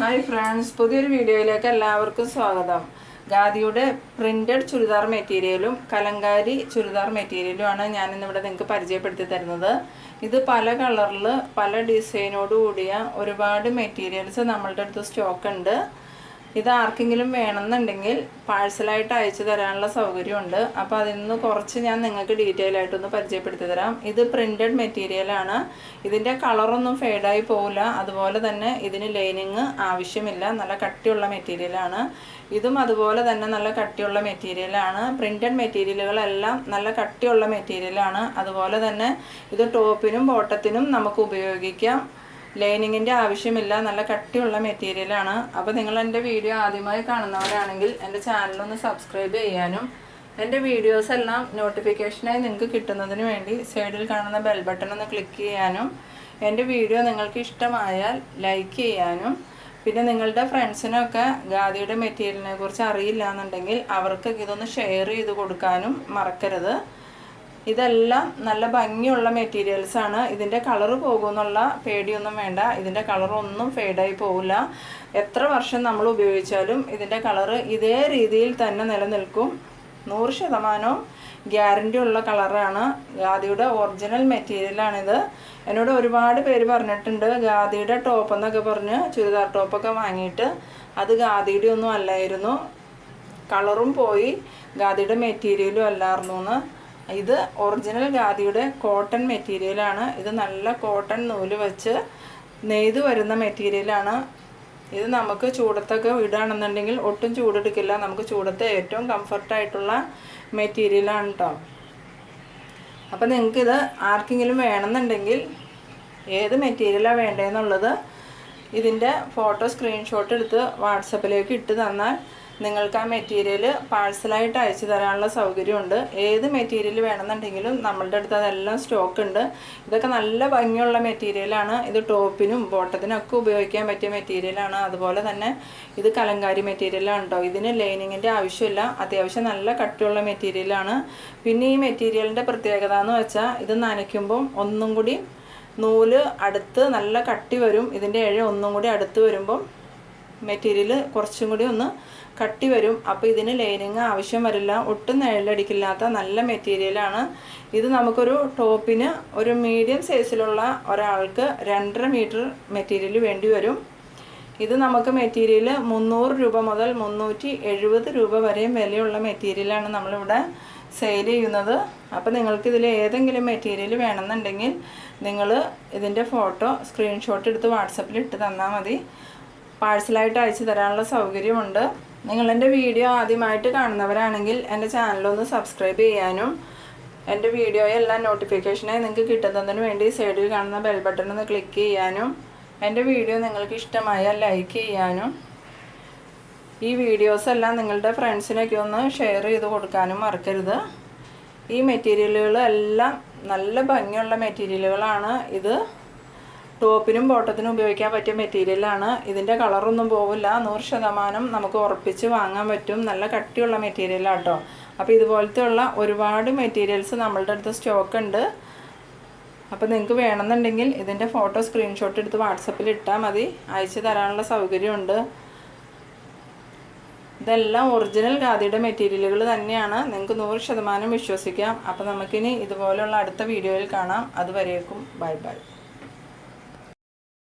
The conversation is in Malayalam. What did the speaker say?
ഹായ് ഫ്രണ്ട്സ് പുതിയൊരു വീഡിയോയിലേക്ക് എല്ലാവർക്കും സ്വാഗതം. ഖാദിയുടെ പ്രിന്റഡ് ചുരിദാർ മെറ്റീരിയലും കലങ്കാരി ചുരിദാർ മെറ്റീരിയലുമാണ് ഞാൻ ഇന്നിവിടെ നിങ്ങൾക്ക് പരിചയപ്പെടുത്തി തരുന്നത്. ഇത് പല കളറിൽ പല ഡിസൈനോട് കൂടിയ ഒരുപാട് മെറ്റീരിയൽസ് നമ്മളുടെ അടുത്ത് സ്റ്റോക്ക് ഉണ്ട്. ഇത് ആർക്കെങ്കിലും വേണമെന്നുണ്ടെങ്കിൽ പാഴ്സലായിട്ട് അയച്ചു തരാനുള്ള സൗകര്യമുണ്ട്. അപ്പോൾ അതിൽ നിന്ന് കുറച്ച് ഞാൻ നിങ്ങൾക്ക് ഡീറ്റെയിൽ ആയിട്ടൊന്ന് പരിചയപ്പെടുത്തി തരാം. ഇത് പ്രിന്റഡ് മെറ്റീരിയലാണ് ഇതിന്റെ കളറൊന്നും ഫെയ്ഡായി പോവില്ല. അതുപോലെ തന്നെ ഇതിന് ലൈനിങ് ആവശ്യമില്ല. നല്ല കട്ടിയുള്ള മെറ്റീരിയലാണ് ഇതും അതുപോലെ തന്നെ നല്ല കട്ടിയുള്ള മെറ്റീരിയലാണ് പ്രിന്റഡ് മെറ്റീരിയലുകളെല്ലാം നല്ല കട്ടിയുള്ള മെറ്റീരിയലാണ് അതുപോലെ തന്നെ ഇത് ടോപ്പിനും ബോട്ടത്തിനും നമുക്ക് ഉപയോഗിക്കാം. ലൈനിങ്ങിന്റെ ആവശ്യമില്ല. നല്ല കട്ടിയുള്ള മെറ്റീരിയലാണ് അപ്പോൾ നിങ്ങൾ എന്റെ വീഡിയോ ആദ്യമായി കാണുന്നവരാണെങ്കിൽ എന്റെ ചാനലൊന്ന് സബ്സ്ക്രൈബ് ചെയ്യാനും എന്റെ വീഡിയോസ് എല്ലാം നോട്ടിഫിക്കേഷനായി നിങ്ങൾക്ക് കിട്ടുന്നതിന് വേണ്ടി സൈഡിൽ കാണുന്ന ബെൽ ബട്ടൺ ഒന്ന് ക്ലിക്ക് ചെയ്യാനും എന്റെ വീഡിയോ നിങ്ങൾക്ക് ഇഷ്ടമായാൽ ലൈക്ക് ചെയ്യാനും പിന്നെ നിങ്ങളുടെ ഫ്രണ്ട്സിനൊക്കെ ഖാദിയുടെ മെറ്റീരിയലിനെ കുറിച്ച് അറിയില്ല എന്നുണ്ടെങ്കിൽ അവർക്ക് ഇതൊന്ന് ഷെയർ ചെയ്ത് കൊടുക്കാനും മറക്കരുത്. ഇതെല്ലാം നല്ല ഭംഗിയുള്ള മെറ്റീരിയൽസ് ആണ്. ഇതിന്റെ കളറ് പോകുമെന്നുള്ള പേടിയൊന്നും വേണ്ട. ഇതിന്റെ കളറൊന്നും ഫെയ്ഡായി പോകില്ല എത്ര വർഷം നമ്മൾ ഉപയോഗിച്ചാലും ഇതിന്റെ കളറ് ഇതേ രീതിയിൽ തന്നെ നിലനിൽക്കും. നൂറ് ശതമാനവും ഗ്യാരണ്ടി ഉള്ള കളറാണ് ഖാദിയുടെ ഒറിജിനൽ മെറ്റീരിയലാണിത് എന്നോട് ഒരുപാട് പേര് പറഞ്ഞിട്ടുണ്ട് ഗാദിയുടെ ടോപ്പ് എന്നൊക്കെ പറഞ്ഞ് ചുരിദാർ ടോപ്പൊക്കെ വാങ്ങിയിട്ട്. അത് ഗാദിയുടെ ഒന്നും അല്ലായിരുന്നു കളറും പോയി. ഗാദിയുടെ മെറ്റീരിയലും അല്ലായിരുന്നു എന്ന്. ഇത് ഒറിജിനൽ ഖാദിയുടെ കോട്ടൺ മെറ്റീരിയലാണ് ഇത് നല്ല കോട്ടൺ നൂൽ വെച്ച് നെയ്ത് വരുന്ന മെറ്റീരിയലാണ് ഇത് നമുക്ക് ചൂടത്തൊക്കെ ഇടുകയാണെന്നുണ്ടെങ്കിൽ ഒട്ടും ചൂടെടുക്കില്ല. നമുക്ക് ചൂടത്തെ ഏറ്റവും കംഫർട്ടായിട്ടുള്ള മെറ്റീരിയലാണ് കേട്ടോ അപ്പോൾ നിങ്ങൾക്കിത് ആർക്കെങ്കിലും വേണമെന്നുണ്ടെങ്കിൽ ഏത് മെറ്റീരിയലാണ് വേണ്ടതെന്നുള്ളത് ഇതിന്റെ ഫോട്ടോ സ്ക്രീൻഷോട്ട് എടുത്ത് വാട്സപ്പിലേക്ക് ഇട്ട് തന്നാൽ നിങ്ങൾക്ക് ആ മെറ്റീരിയൽ പാഴ്സലായിട്ട് അയച്ചു തരാനുള്ള സൗകര്യമുണ്ട്. ഏത് മെറ്റീരിയൽ വേണമെന്നുണ്ടെങ്കിലും നമ്മളുടെ അടുത്ത് അതെല്ലാം സ്റ്റോക്ക് ഉണ്ട്. ഇതൊക്കെ നല്ല ഭംഗിയുള്ള മെറ്റീരിയലാണ് ഇത് ടോപ്പിനും ബോട്ടത്തിനൊക്കെ ഉപയോഗിക്കാൻ പറ്റിയ മെറ്റീരിയലാണ് അതുപോലെ തന്നെ ഇത് കലങ്കാരി മെറ്റീരിയലാണ് കേട്ടോ ഇതിന് ലൈനിങ്ങിന്റെ ആവശ്യമില്ല. അത്യാവശ്യം നല്ല കട്ടിയുള്ള മെറ്റീരിയലാണ് പിന്നെ ഈ മെറ്റീരിയലിന്റെ പ്രത്യേകത എന്ന് വെച്ചാൽ ഇത് നനയ്ക്കുമ്പം ഒന്നും കൂടി നൂൽ അടുത്ത് നല്ല കട്ടി വരും. ഇതിന്റെ ഇഴ ഒന്നും കൂടി അടുത്ത് വരുമ്പം മെറ്റീരിയൽ കുറച്ചും കൂടി ഒന്ന് കട്ടി വരും. അപ്പോൾ ഇതിന് ലൈനിങ് ആവശ്യം വരില്ല. ഒട്ടും നിഴലടിക്കില്ലാത്ത നല്ല മെറ്റീരിയലാണ്. ഇത് നമുക്കൊരു ടോപ്പിന് ഒരു മീഡിയം സൈസിലുള്ള ഒരാൾക്ക് രണ്ടര മീറ്റർ മെറ്റീരിയൽ വേണ്ടി വരും. ഇത് നമുക്ക് മെറ്റീരിയൽ മുന്നൂറ് രൂപ മുതൽ മുന്നൂറ്റി എഴുപത് രൂപ വരെയും വിലയുള്ള മെറ്റീരിയലാണ് നമ്മളിവിടെ സെയിൽ ചെയ്യുന്നത്. അപ്പോൾ നിങ്ങൾക്ക് ഇതിൽ ഏതെങ്കിലും മെറ്റീരിയൽ വേണമെന്നുണ്ടെങ്കിൽ നിങ്ങൾ ഇതിന്റെ ഫോട്ടോ സ്ക്രീൻഷോട്ട് എടുത്ത് വാട്സപ്പിൽ ഇട്ട് തന്നാൽ മതി. പാഴ്സലായിട്ട് അയച്ചു തരാനുള്ള സൗകര്യമുണ്ട്. നിങ്ങൾ എന്റെ വീഡിയോ ആദ്യമായിട്ട് കാണുന്നവരാണെങ്കിൽ എന്റെ ചാനലൊന്ന് സബ്സ്ക്രൈബ് ചെയ്യാനും എന്റെ വീഡിയോയെല്ലാം നോട്ടിഫിക്കേഷനായി നിങ്ങൾക്ക് കിട്ടുന്നതിന് വേണ്ടി സൈഡിൽ കാണുന്ന ബെൽ ബട്ടൺ ഒന്ന് ക്ലിക്ക് ചെയ്യാനും എന്റെ വീഡിയോ നിങ്ങൾക്ക് ഇഷ്ടമായാൽ ലൈക്ക് ചെയ്യാനും ഈ വീഡിയോസ് എല്ലാം നിങ്ങളുടെ ഫ്രണ്ട്സിനൊക്കെ ഒന്ന് ഷെയർ ചെയ്ത് കൊടുക്കാനും മറക്കരുത്. ഈ മെറ്റീരിയലുകൾ എല്ലാം നല്ല ഭംഗിയുള്ള മെറ്റീരിയലുകളാണ് ഇത് ടോപ്പിനും ബോട്ടത്തിനും ഉപയോഗിക്കാൻ പറ്റിയ മെറ്റീരിയലാണ് ഇതിന്റെ കളറൊന്നും പോവില്ല. നൂറ് ശതമാനം നമുക്ക് ഉറപ്പിച്ച് വാങ്ങാൻ പറ്റും. നല്ല കട്ടിയുള്ള മെറ്റീരിയലാണ് കേട്ടോ അപ്പോൾ ഇതുപോലത്തെ ഉള്ള ഒരുപാട് മെറ്റീരിയൽസ് നമ്മളുടെ അടുത്ത് സ്റ്റോക്ക് ഉണ്ട്. അപ്പോൾ നിങ്ങൾക്ക് വേണമെന്നുണ്ടെങ്കിൽ ഇതിന്റെ ഫോട്ടോ സ്ക്രീൻഷോട്ട് എടുത്ത് വാട്സപ്പിൽ ഇട്ടാൽ മതി. അയച്ചു തരാനുള്ള സൗകര്യമുണ്ട്. ഇതെല്ലാം ഒറിജിനൽ ഖാദിയുടെ മെറ്റീരിയലുകൾ തന്നെയാണ്. നിങ്ങൾക്ക് നൂറ് ശതമാനം വിശ്വസിക്കാം. അപ്പോൾ നമുക്കിനി ഇതുപോലെയുള്ള അടുത്ത വീഡിയോയിൽ കാണാം. അതുവരേക്കും ബൈ ബൈ